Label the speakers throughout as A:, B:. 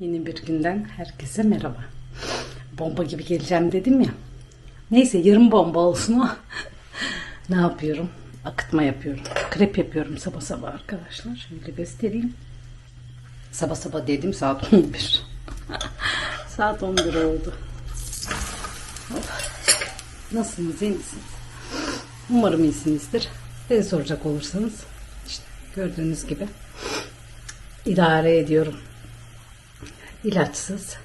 A: Yeni bir günden herkese merhaba. Bomba gibi geleceğim dedim ya. Neyse yarım bomba olsun o. ne yapıyorum? Akıtma yapıyorum. Krep yapıyorum sabah sabah arkadaşlar. Şöyle göstereyim. Sabah sabah dedim saat 11. saat 11 oldu. Of. Nasılsınız? iyi misiniz? Umarım iyisinizdir. Beni soracak olursanız işte gördüğünüz gibi idare ediyorum. İlaçsız.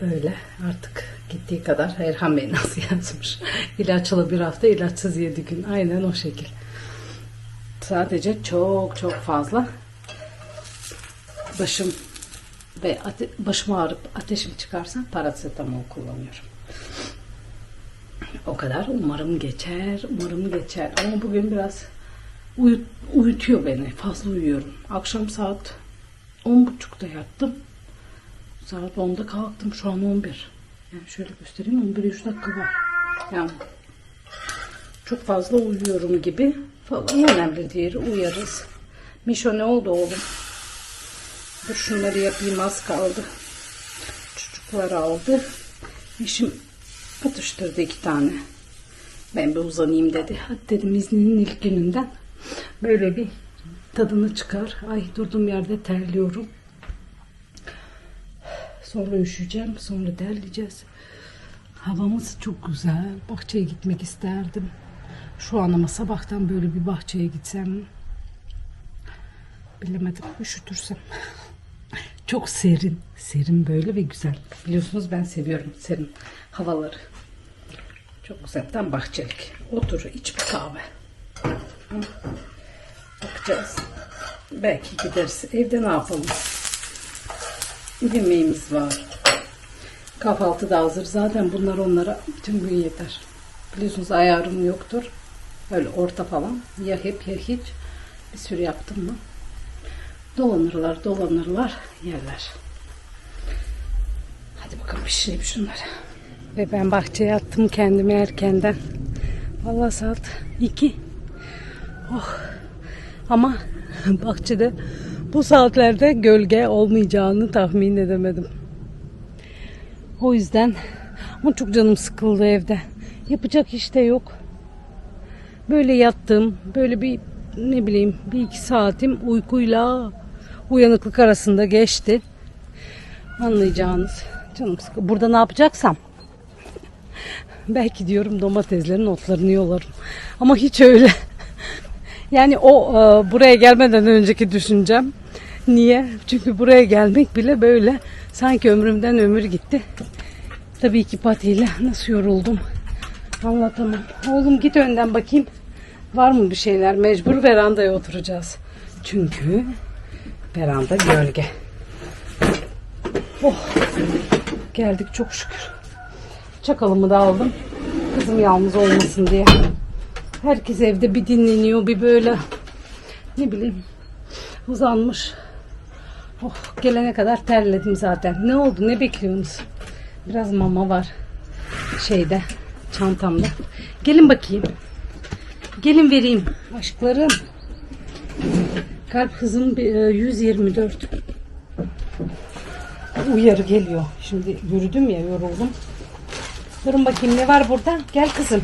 A: Böyle artık gittiği kadar Erhan Bey nasıl yazmış. İlaçlı bir hafta ilaçsız yedi gün. Aynen o şekil. Sadece çok çok fazla başım ve ate- başım ağrıp ateşim çıkarsa parasetamol kullanıyorum. O kadar. Umarım geçer. Umarım geçer. Ama bugün biraz uyut, uyutuyor beni. Fazla uyuyorum. Akşam saat 10.30'da yattım. Saat 10'da kalktım. Şu an 11. Yani şöyle göstereyim. 11 3 dakika var. Yani çok fazla uyuyorum gibi falan. Önemli değil. Uyarız. Mişo ne oldu oğlum? Dur şunları yapayım az kaldı. Çocuklar aldı. Eşim atıştırdı iki tane. Ben bir uzanayım dedi. Hadi dedim izninin ilk gününden. Böyle bir tadını çıkar. Ay durduğum yerde terliyorum. Sonra üşüyeceğim. Sonra derleyeceğiz. Havamız çok güzel. Bahçeye gitmek isterdim. Şu an ama sabahtan böyle bir bahçeye gitsem bilemedim üşütürsem. Çok serin. Serin böyle ve güzel. Biliyorsunuz ben seviyorum serin havaları. Çok güzel. Tam bahçelik. Otur iç bir kahve. Hı. Bakacağız. Belki gideriz. Evde ne yapalım? Yemeğimiz var. Kahvaltı da hazır. Zaten bunlar onlara bütün gün yeter. Biliyorsunuz ayarım yoktur. Öyle orta falan. Ya hep ya hiç. Bir sürü yaptım mı? Dolanırlar dolanırlar yerler. Hadi bakalım pişireyim şunları. Ve ben bahçeye attım kendimi erkenden. Vallahi saat 2. Oh. Ama bahçede bu saatlerde gölge olmayacağını tahmin edemedim. O yüzden ama çok canım sıkıldı evde. Yapacak iş de yok. Böyle yattım. Böyle bir ne bileyim bir iki saatim uykuyla uyanıklık arasında geçti. Anlayacağınız. Canım sıkı. Burada ne yapacaksam belki diyorum domateslerin otlarını yolarım. Ama hiç öyle. Yani o e, buraya gelmeden önceki düşüncem. Niye? Çünkü buraya gelmek bile böyle sanki ömrümden ömür gitti. Tabii iki patiyle nasıl yoruldum. Anlatamam. Oğlum git önden bakayım. Var mı bir şeyler? Mecbur verandaya oturacağız. Çünkü veranda gölge. Oh. Geldik çok şükür. Çakalımı da aldım. Kızım yalnız olmasın diye. Herkes evde bir dinleniyor, bir böyle ne bileyim uzanmış. Oh, gelene kadar terledim zaten. Ne oldu? Ne bekliyorsunuz? Biraz mama var şeyde çantamda. Gelin bakayım. Gelin vereyim. Aşklarım. Kalp hızım bir, e, 124. Uyarı geliyor. Şimdi yürüdüm ya yoruldum. Durun bakayım ne var burada? Gel kızım.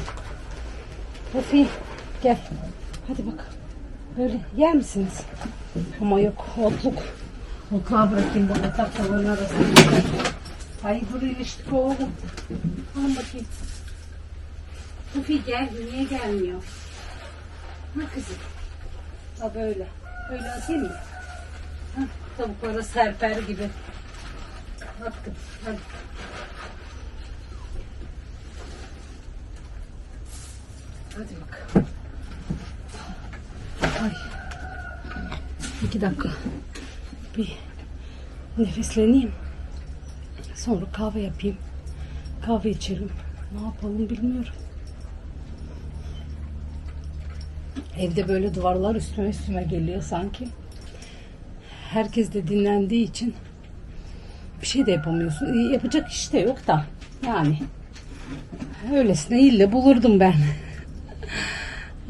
A: Rafi gel. Hadi bak. Böyle yer misiniz? Ama yok otluk. Otluğa bırakayım bu yatak tavanın arasında. Ay dur iliştik oğlum. Alın bakayım. Rafi gel. Niye gelmiyor? Ha kızım. Ha böyle. Böyle atayım mı? Ha, tavuklara serper gibi. Kızım. Hadi. Hadi bak. Ay. İki dakika. Bir nefesleneyim. Sonra kahve yapayım. Kahve içelim. Ne yapalım bilmiyorum. Evde böyle duvarlar üstüme üstüme geliyor sanki. Herkes de dinlendiği için bir şey de yapamıyorsun. Yapacak iş de yok da. Yani öylesine ille bulurdum ben.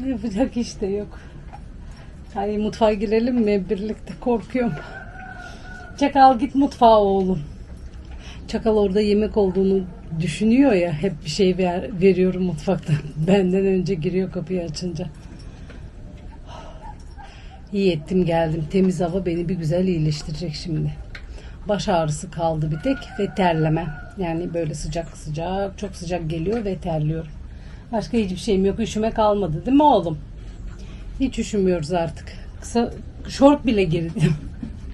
A: Yapacak iş de yok. Ay mutfağa girelim mi birlikte korkuyorum. Çakal git mutfağa oğlum. Çakal orada yemek olduğunu düşünüyor ya. Hep bir şey ver, veriyorum mutfaktan. Benden önce giriyor kapıyı açınca. İyi ettim geldim. Temiz hava beni bir güzel iyileştirecek şimdi. Baş ağrısı kaldı bir tek ve terleme. Yani böyle sıcak sıcak çok sıcak geliyor ve terliyorum. Başka hiçbir şeyim yok. Üşüme kalmadı değil mi oğlum? Hiç üşümüyoruz artık. Kısa şort bile girdim.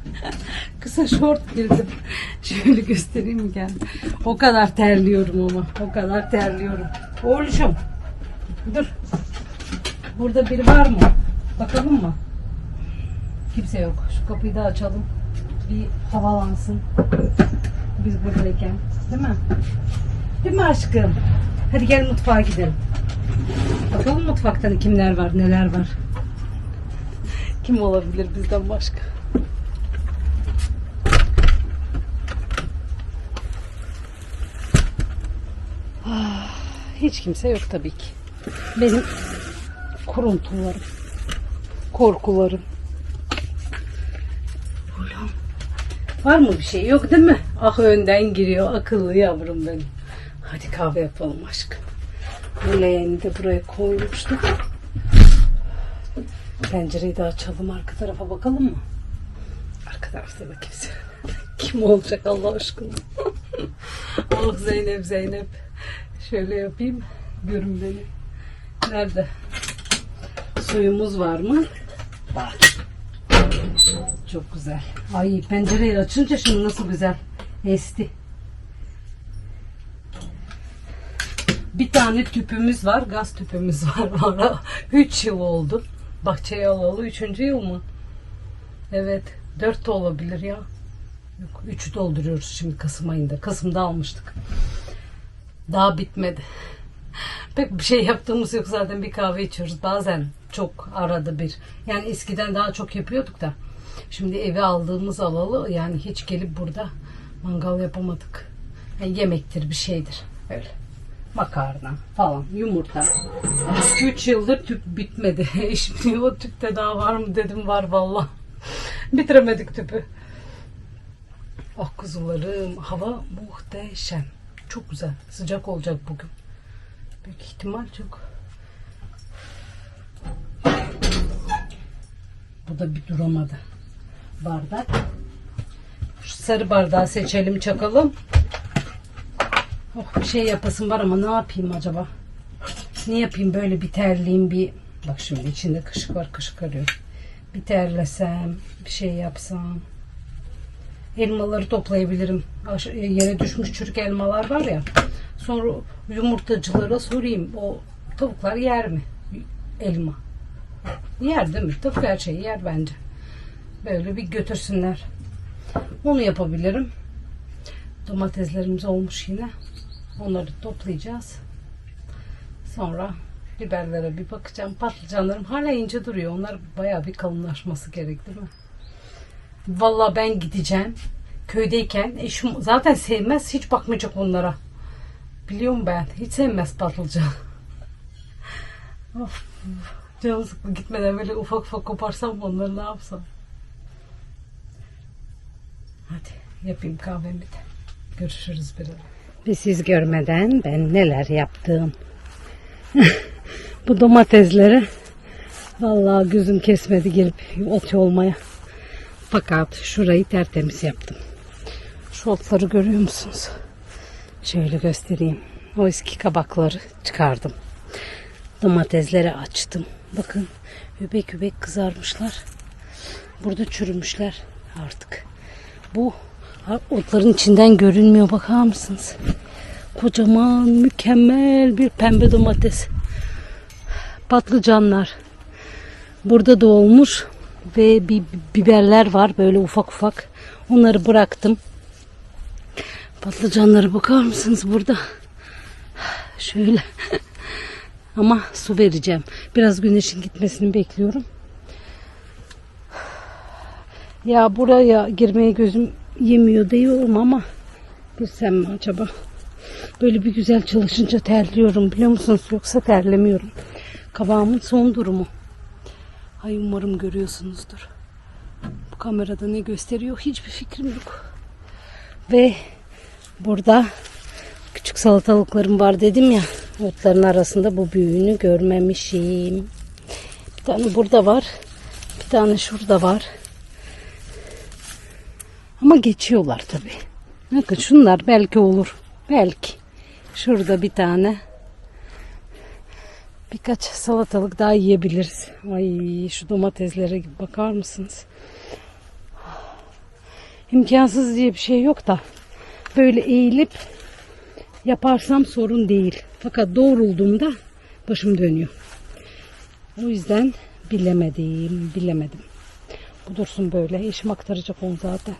A: Kısa şort girdim. Şöyle göstereyim mi kendim? O kadar terliyorum ama. O kadar terliyorum. Oğluşum. Dur. Burada biri var mı? Bakalım mı? Kimse yok. Şu kapıyı da açalım. Bir havalansın. Biz buradayken. Değil mi? Değil mi aşkım? Hadi gel mutfağa gidelim. Bakalım mutfakta kimler var, neler var. Kim olabilir bizden başka? Ah, Hiç kimse yok tabii ki. Benim kuruntularım, korkularım. Var mı bir şey? Yok değil mi? Ah önden giriyor. Akıllı yavrum benim. Hadi kahve yapalım aşkım. Leğeni de buraya koymuştuk. Pencereyi de açalım. Arka tarafa bakalım mı? Arka tarafta da kimse. Kim olacak Allah aşkına? ah Zeynep Zeynep. Şöyle yapayım. Görün beni. Nerede? Suyumuz var mı? Var. Çok güzel. Ay pencereyi açınca şimdi nasıl güzel esti. Bir tane tüpümüz var. Gaz tüpümüz var. Valla 3 yıl oldu. Bahçeye alalı 3. yıl mı? Evet. 4 de olabilir ya. Yok 3 dolduruyoruz şimdi Kasım ayında. Kasım'da almıştık. Daha bitmedi. Pek bir şey yaptığımız yok zaten bir kahve içiyoruz. Bazen çok arada bir. Yani eskiden daha çok yapıyorduk da. Şimdi eve aldığımız alalı yani hiç gelip burada mangal yapamadık. Yani yemektir bir şeydir. Öyle. Makarna falan yumurta. 3 yıldır tüp bitmedi. Şimdi o tüpte daha var mı dedim var valla. Bitiremedik tüpü. Ah kuzularım hava muhteşem. Çok güzel. Sıcak olacak bugün. Büyük ihtimal çok. Bu da bir duramadı. Bardak. Şu sarı bardağı seçelim çakalım. Oh şey yapasım var ama ne yapayım acaba? Ne yapayım böyle bir terleyeyim bir. Bak şimdi içinde kışık var kışık arıyor. Bir terlesem bir şey yapsam. Elmaları toplayabilirim. Aş- Yere düşmüş çürük elmalar var ya. Sonra yumurtacılara sorayım. O tavuklar yer mi? Elma. Yer değil mi? Tavuk her şeyi yer bence. Böyle bir götürsünler. Onu yapabilirim. Domateslerimiz olmuş yine. Onları toplayacağız. Sonra biberlere bir bakacağım. Patlıcanlarım hala ince duruyor. Onlar bayağı bir kalınlaşması gerek değil mi? Vallahi ben gideceğim. Köydeyken eşim zaten sevmez. Hiç bakmayacak onlara. Biliyorum ben. Hiç sevmez patlıcan. of, canım sıklı gitmeden böyle ufak ufak koparsam onları ne yapsam? Hadi yapayım kahvemi de. Görüşürüz biraz. Ve siz görmeden ben neler yaptım. Bu domatesleri vallahi gözüm kesmedi gelip ot olmaya. Fakat şurayı tertemiz yaptım. Şu otları görüyor musunuz? Şöyle göstereyim. O eski kabakları çıkardım. Domatesleri açtım. Bakın öbek öbek kızarmışlar. Burada çürümüşler artık. Bu otların içinden görünmüyor bakar mısınız? Kocaman mükemmel bir pembe domates. Patlıcanlar. Burada da olmuş ve bir biberler var böyle ufak ufak. Onları bıraktım. Patlıcanlara bakar mısınız burada? Şöyle. Ama su vereceğim. Biraz güneşin gitmesini bekliyorum. Ya buraya girmeye gözüm yemiyor diyorum ama girsem mi acaba? Böyle bir güzel çalışınca terliyorum biliyor musunuz? Yoksa terlemiyorum. Kabağımın son durumu. Ay umarım görüyorsunuzdur. Bu kamerada ne gösteriyor hiçbir fikrim yok. Ve burada küçük salatalıklarım var dedim ya. Otların arasında bu büyüğünü görmemişim. Bir tane burada var. Bir tane şurada var. Ama geçiyorlar tabi. Bakın şunlar belki olur. Belki. Şurada bir tane. Birkaç salatalık daha yiyebiliriz. Ay şu domateslere bakar mısınız? İmkansız diye bir şey yok da böyle eğilip yaparsam sorun değil. Fakat doğrulduğumda başım dönüyor. O yüzden bilemedim, bilemedim. Bu dursun böyle. Eşim aktaracak onu zaten.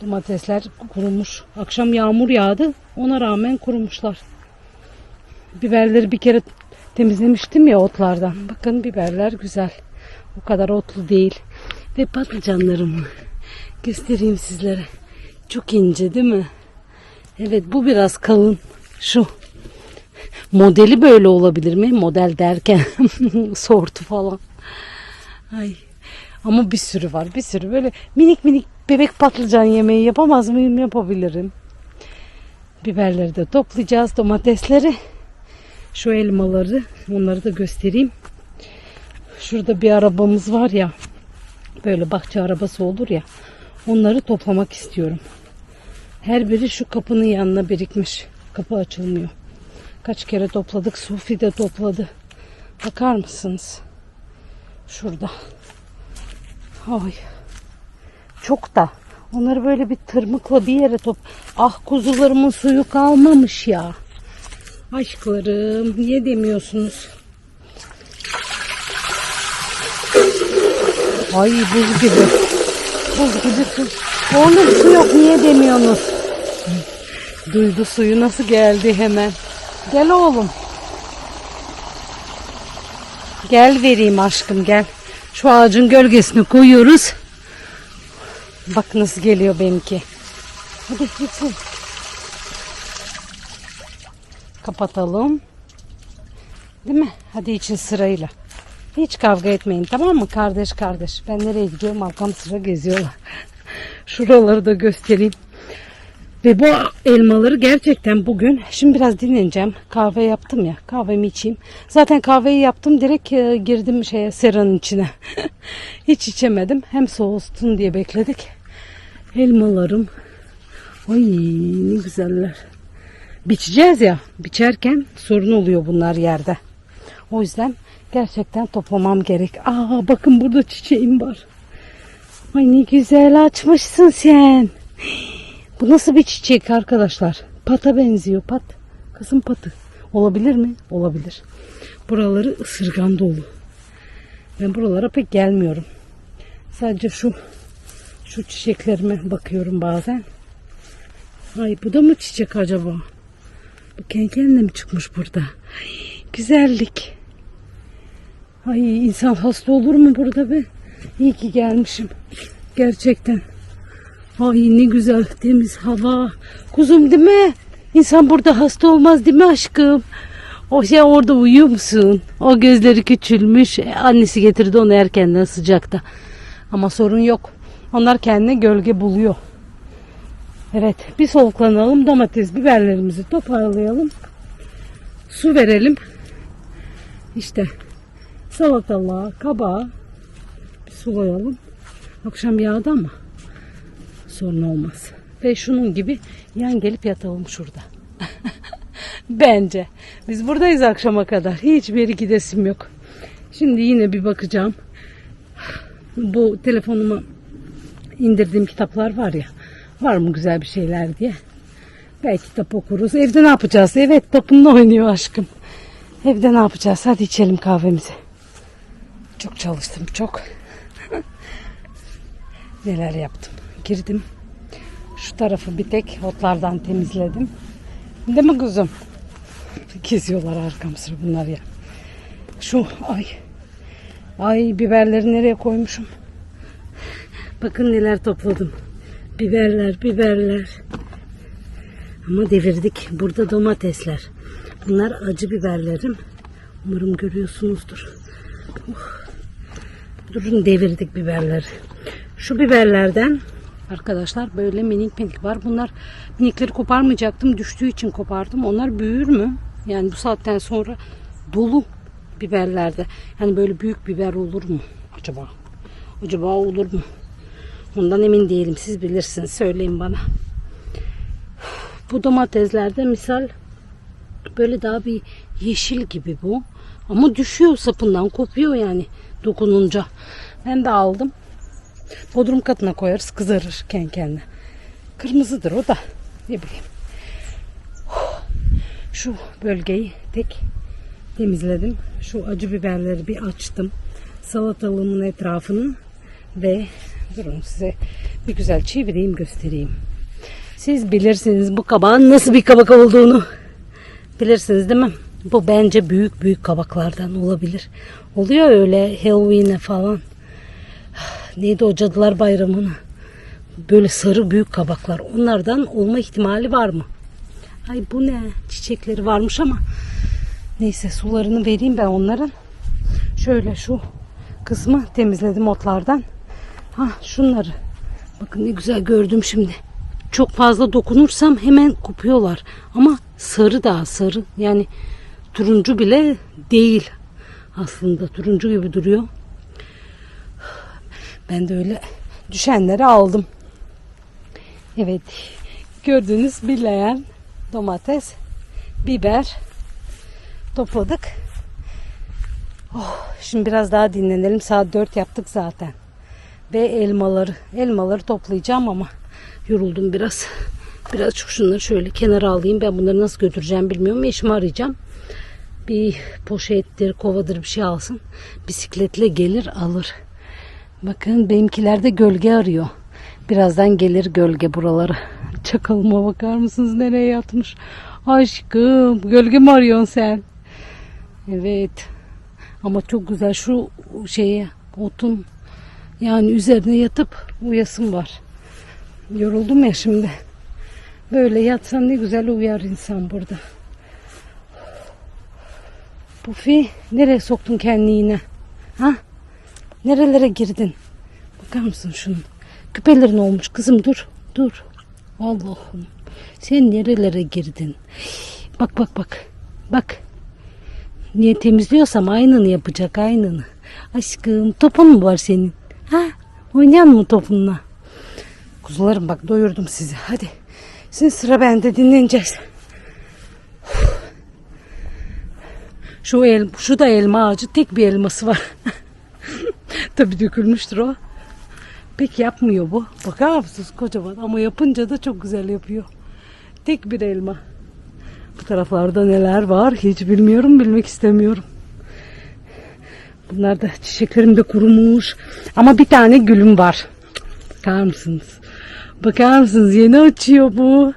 A: Domatesler kurumuş. Akşam yağmur yağdı. Ona rağmen kurumuşlar. Biberleri bir kere temizlemiştim ya otlardan. Bakın biberler güzel. O kadar otlu değil. Ve patlıcanlarımı göstereyim sizlere. Çok ince değil mi? Evet bu biraz kalın. Şu. Modeli böyle olabilir mi? Model derken sortu falan. Ay. Ama bir sürü var. Bir sürü böyle minik minik bebek patlıcan yemeği yapamaz mıyım? Yapabilirim. Biberleri de toplayacağız. Domatesleri. Şu elmaları. Onları da göstereyim. Şurada bir arabamız var ya. Böyle bahçe arabası olur ya. Onları toplamak istiyorum. Her biri şu kapının yanına birikmiş. Kapı açılmıyor. Kaç kere topladık. Sufi de topladı. Bakar mısınız? Şurada. Ay. Çok da. Onları böyle bir tırmıkla bir yere top. Ah kuzularımın suyu kalmamış ya. Aşklarım niye demiyorsunuz? Ay buz gibi. Buz gibi su. Oğlum su yok niye demiyorsunuz? Duydu suyu nasıl geldi hemen. Gel oğlum. Gel vereyim aşkım gel. Şu ağacın gölgesine koyuyoruz. Bak nasıl geliyor benimki. Hadi gitsin. Kapatalım. Değil mi? Hadi için sırayla. Hiç kavga etmeyin tamam mı kardeş kardeş. Ben nereye gidiyorum arkam sıra geziyorlar. Şuraları da göstereyim. Ve bu elmaları gerçekten bugün şimdi biraz dinleneceğim. Kahve yaptım ya. Kahvemi içeyim. Zaten kahveyi yaptım. Direkt e, girdim şeye seranın içine. Hiç içemedim. Hem soğusun diye bekledik. Elmalarım. Ay ne güzeller. Biçeceğiz ya. Biçerken sorun oluyor bunlar yerde. O yüzden gerçekten toplamam gerek. Aa bakın burada çiçeğim var. Ay ne güzel açmışsın sen. Bu nasıl bir çiçek arkadaşlar? Pata benziyor pat. Kızım patı. Olabilir mi? Olabilir. Buraları ısırgan dolu. Ben buralara pek gelmiyorum. Sadece şu şu çiçeklerime bakıyorum bazen. Ay bu da mı çiçek acaba? Bu kenkenle mi çıkmış burada? Ay, güzellik. Ay insan hasta olur mu burada be? İyi ki gelmişim. Gerçekten. Ay ne güzel temiz hava. Kuzum değil mi? İnsan burada hasta olmaz değil mi aşkım? O şey orada uyuyor musun? O gözleri küçülmüş. E, annesi getirdi onu erkenden sıcakta. Ama sorun yok. Onlar kendine gölge buluyor. Evet bir soluklanalım. Domates biberlerimizi toparlayalım. Su verelim. İşte salatalığa, kabağa bir sulayalım. Akşam yağdı ama sorun olmaz. Ve şunun gibi yan gelip yatalım şurada. Bence. Biz buradayız akşama kadar. Hiçbir yere gidesim yok. Şimdi yine bir bakacağım. Bu telefonuma indirdiğim kitaplar var ya. Var mı güzel bir şeyler diye. Belki kitap okuruz. Evde ne yapacağız? Evet topunla oynuyor aşkım. Evde ne yapacağız? Hadi içelim kahvemizi. Çok çalıştım çok. Neler yaptım. Girdim. Şu tarafı bir tek otlardan temizledim. Değil mi kuzum? Geziyorlar arkam sıra bunlar ya. Şu ay. Ay biberleri nereye koymuşum? Bakın neler topladım. Biberler, biberler. Ama devirdik. Burada domatesler. Bunlar acı biberlerim. Umarım görüyorsunuzdur. Uh. Durun devirdik biberleri. Şu biberlerden arkadaşlar böyle minik minik var. Bunlar minikleri koparmayacaktım. Düştüğü için kopardım. Onlar büyür mü? Yani bu saatten sonra dolu biberlerde. Yani böyle büyük biber olur mu acaba? Acaba olur mu? Ondan emin değilim. Siz bilirsiniz. Söyleyin bana. Bu domateslerde misal böyle daha bir yeşil gibi bu. Ama düşüyor sapından kopuyor yani dokununca. Ben de aldım. Bodrum katına koyarız kızarırken kendine. Kırmızıdır o da. Ne bileyim. Şu bölgeyi tek temizledim. Şu acı biberleri bir açtım. Salatalığımın etrafını ve durun size bir güzel çevireyim göstereyim. Siz bilirsiniz bu kabağın nasıl bir kabak olduğunu. Bilirsiniz değil mi? Bu bence büyük büyük kabaklardan olabilir. Oluyor öyle Halloween'e falan. Neydi o Cadılar Bayramı'na? Böyle sarı büyük kabaklar. Onlardan olma ihtimali var mı? Ay bu ne? Çiçekleri varmış ama. Neyse sularını vereyim ben onların. Şöyle şu kısmı temizledim otlardan. Ha şunları. Bakın ne güzel gördüm şimdi. Çok fazla dokunursam hemen kopuyorlar. Ama sarı daha sarı. Yani turuncu bile değil. Aslında turuncu gibi duruyor. Ben de öyle düşenleri aldım. Evet. Gördüğünüz bir leğen domates, biber topladık. Oh, şimdi biraz daha dinlenelim. Saat 4 yaptık zaten. Ve elmaları, elmaları toplayacağım ama yoruldum biraz. Biraz şu şunları şöyle kenara alayım. Ben bunları nasıl götüreceğim bilmiyorum. Eşimi arayacağım. Bir poşettir, kovadır bir şey alsın. Bisikletle gelir alır. Bakın benimkiler de gölge arıyor. Birazdan gelir gölge buraları. Çakalıma bakar mısınız nereye yatmış? Aşkım gölge mi arıyorsun sen? Evet. Ama çok güzel şu şeye otun yani üzerine yatıp uyasım var. Yoruldum ya şimdi. Böyle yatsan ne güzel uyar insan burada. Pufi nereye soktun kendini yine? Ha? Nerelere girdin? Bakar mısın şunun? Küpelerin olmuş kızım dur. Dur. Allah'ım. Sen nerelere girdin? Bak bak bak. Bak. Niye temizliyorsam aynını yapacak aynını. Aşkım topun mu var senin? Ha? Oynayan mı topunla? Kuzularım bak doyurdum sizi. Hadi. Şimdi sıra bende dinleneceğiz. Şu el, şu da elma ağacı. Tek bir elması var. Tabii dökülmüştür o. Pek yapmıyor bu. Bakar mısınız kocaman ama yapınca da çok güzel yapıyor. Tek bir elma. Bu taraflarda neler var hiç bilmiyorum bilmek istemiyorum. Bunlar da çiçeklerim de kurumuş. Ama bir tane gülüm var. Bakar mısınız? Bakar mısınız? Yeni açıyor bu.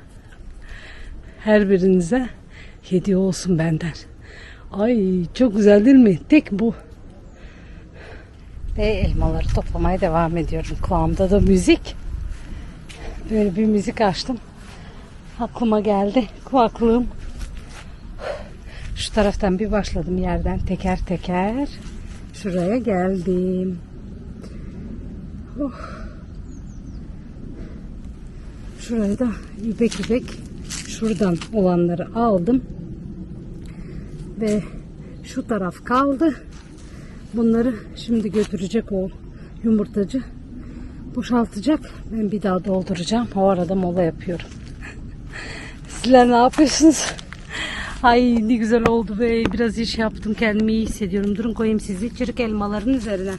A: Her birinize hediye olsun benden. Ay çok güzel değil mi? Tek bu. Ve elmaları toplamaya devam ediyorum. Kulağımda da müzik. Böyle bir müzik açtım. Aklıma geldi. Kulaklığım. Şu taraftan bir başladım yerden teker teker. Şuraya geldim. Oh. Şuraya da übek übek şuradan olanları aldım. Ve şu taraf kaldı. Bunları şimdi götürecek o yumurtacı. Boşaltacak. Ben bir daha dolduracağım. O arada mola yapıyorum. Sizler ne yapıyorsunuz? Ay ne güzel oldu be. Biraz iş yaptım. Kendimi iyi hissediyorum. Durun koyayım sizi. Çırık elmaların üzerine.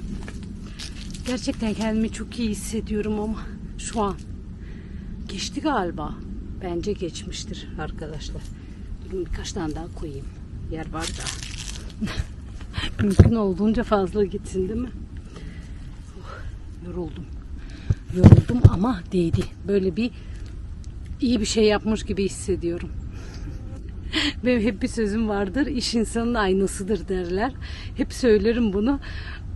A: Gerçekten kendimi çok iyi hissediyorum ama şu an. Geçti galiba. Bence geçmiştir arkadaşlar. Durun birkaç tane daha koyayım. Yer var da. Mümkün olduğunca fazla gitsin değil mi? Oh, yoruldum. Yoruldum ama değdi. Böyle bir iyi bir şey yapmış gibi hissediyorum. Benim hep bir sözüm vardır. İş insanın aynasıdır derler. Hep söylerim bunu.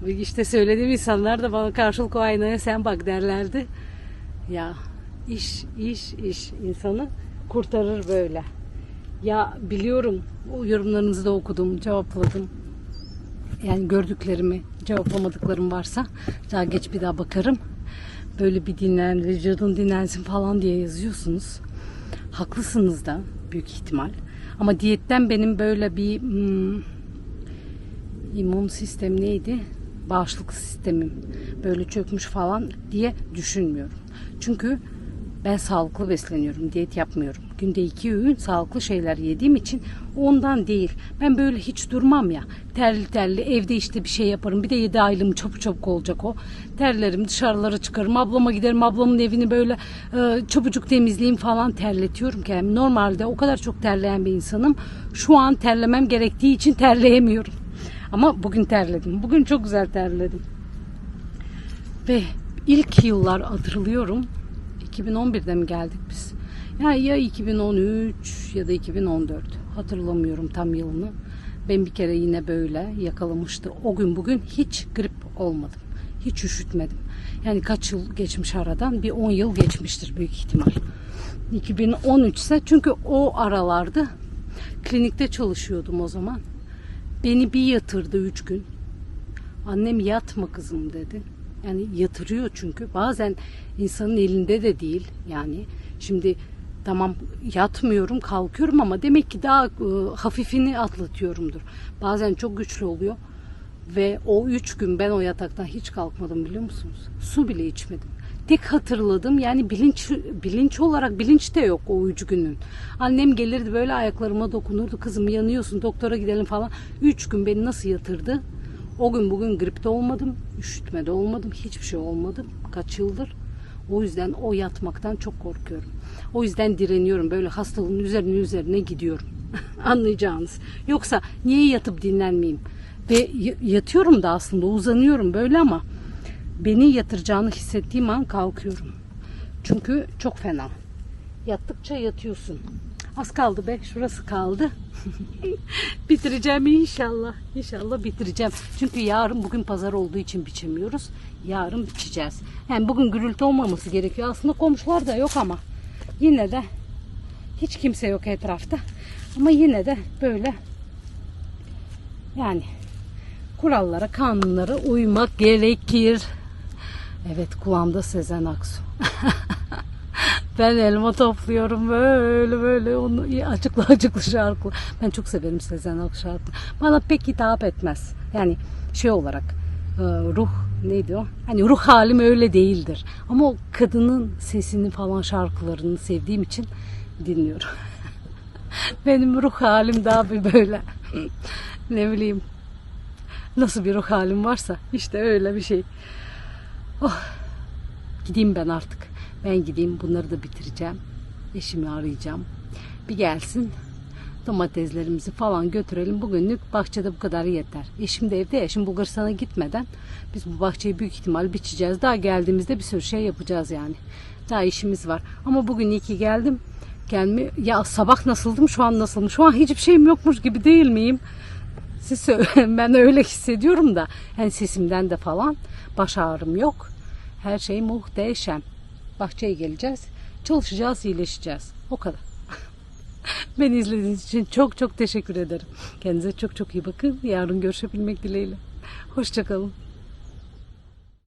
A: İşte söylediğim insanlar da bana karşılık o aynaya sen bak derlerdi. Ya iş, iş, iş insanı kurtarır böyle. Ya biliyorum o yorumlarınızı da okudum, cevapladım. Yani gördüklerimi, cevaplamadıklarım varsa daha geç bir daha bakarım. böyle bir dinlen, vücudun dinlensin falan diye yazıyorsunuz. Haklısınız da büyük ihtimal. Ama diyetten benim böyle bir hmm, immün sistem neydi? Bağışıklık sistemim böyle çökmüş falan diye düşünmüyorum. Çünkü ben sağlıklı besleniyorum, diyet yapmıyorum. Günde iki öğün sağlıklı şeyler yediğim için ondan değil. Ben böyle hiç durmam ya. Terli terli evde işte bir şey yaparım. Bir de yedi aylığım çabuk çabuk olacak o. Terlerim dışarılara çıkarım. Ablama giderim. Ablamın evini böyle e, çabucuk temizleyeyim falan terletiyorum kendimi. Normalde o kadar çok terleyen bir insanım. Şu an terlemem gerektiği için terleyemiyorum. Ama bugün terledim. Bugün çok güzel terledim. Ve ilk yıllar hatırlıyorum. 2011'de mi geldik biz? Ya ya 2013 ya da 2014. Hatırlamıyorum tam yılını. Ben bir kere yine böyle yakalamıştı. O gün bugün hiç grip olmadım. Hiç üşütmedim. Yani kaç yıl geçmiş aradan? Bir 10 yıl geçmiştir büyük ihtimal. 2013 ise çünkü o aralarda klinikte çalışıyordum o zaman. Beni bir yatırdı 3 gün. Annem yatma kızım dedi. Yani yatırıyor çünkü. Bazen insanın elinde de değil. Yani şimdi tamam yatmıyorum kalkıyorum ama demek ki daha e, hafifini atlatıyorumdur. Bazen çok güçlü oluyor. Ve o üç gün ben o yataktan hiç kalkmadım biliyor musunuz? Su bile içmedim. Tek hatırladım yani bilinç bilinç olarak bilinç de yok o üç günün. Annem gelirdi böyle ayaklarıma dokunurdu. Kızım yanıyorsun doktora gidelim falan. Üç gün beni nasıl yatırdı? O gün bugün gripte olmadım, üşütmede olmadım, hiçbir şey olmadım. Kaç yıldır. O yüzden o yatmaktan çok korkuyorum. O yüzden direniyorum. Böyle hastalığın üzerine üzerine gidiyorum. Anlayacağınız. Yoksa niye yatıp dinlenmeyeyim? Ve yatıyorum da aslında uzanıyorum böyle ama beni yatıracağını hissettiğim an kalkıyorum. Çünkü çok fena. Yattıkça yatıyorsun. Az kaldı be. Şurası kaldı. bitireceğim inşallah. İnşallah bitireceğim. Çünkü yarın bugün pazar olduğu için biçemiyoruz. Yarın biçeceğiz. Yani bugün gürültü olmaması gerekiyor. Aslında komşular da yok ama yine de hiç kimse yok etrafta. Ama yine de böyle yani kurallara, kanunlara uymak gerekir. Evet kulağımda Sezen Aksu. Ben elma topluyorum böyle böyle onu acıklı acıklı şarkı. Ben çok severim Sezen Aksu şarkı. Bana pek hitap etmez. Yani şey olarak e, ruh neydi o? Hani ruh halim öyle değildir. Ama o kadının sesini falan şarkılarını sevdiğim için dinliyorum. Benim ruh halim daha bir böyle ne bileyim nasıl bir ruh halim varsa işte öyle bir şey. Oh, gideyim ben artık. Ben gideyim bunları da bitireceğim. Eşimi arayacağım. Bir gelsin domateslerimizi falan götürelim. Bugünlük bahçede bu kadar yeter. Eşim de evde ya. Şimdi Bulgaristan'a gitmeden biz bu bahçeyi büyük ihtimal biçeceğiz. Daha geldiğimizde bir sürü şey yapacağız yani. Daha işimiz var. Ama bugün iyi ki geldim. Gelme, ya sabah nasıldım şu an nasılım? Şu an hiçbir şeyim yokmuş gibi değil miyim? Siz ben öyle hissediyorum da. Yani sesimden de falan baş ağrım yok. Her şey muhteşem. Bahçeye geleceğiz. Çalışacağız, iyileşeceğiz. O kadar. Beni izlediğiniz için çok çok teşekkür ederim. Kendinize çok çok iyi bakın. Yarın görüşebilmek dileğiyle. Hoşçakalın.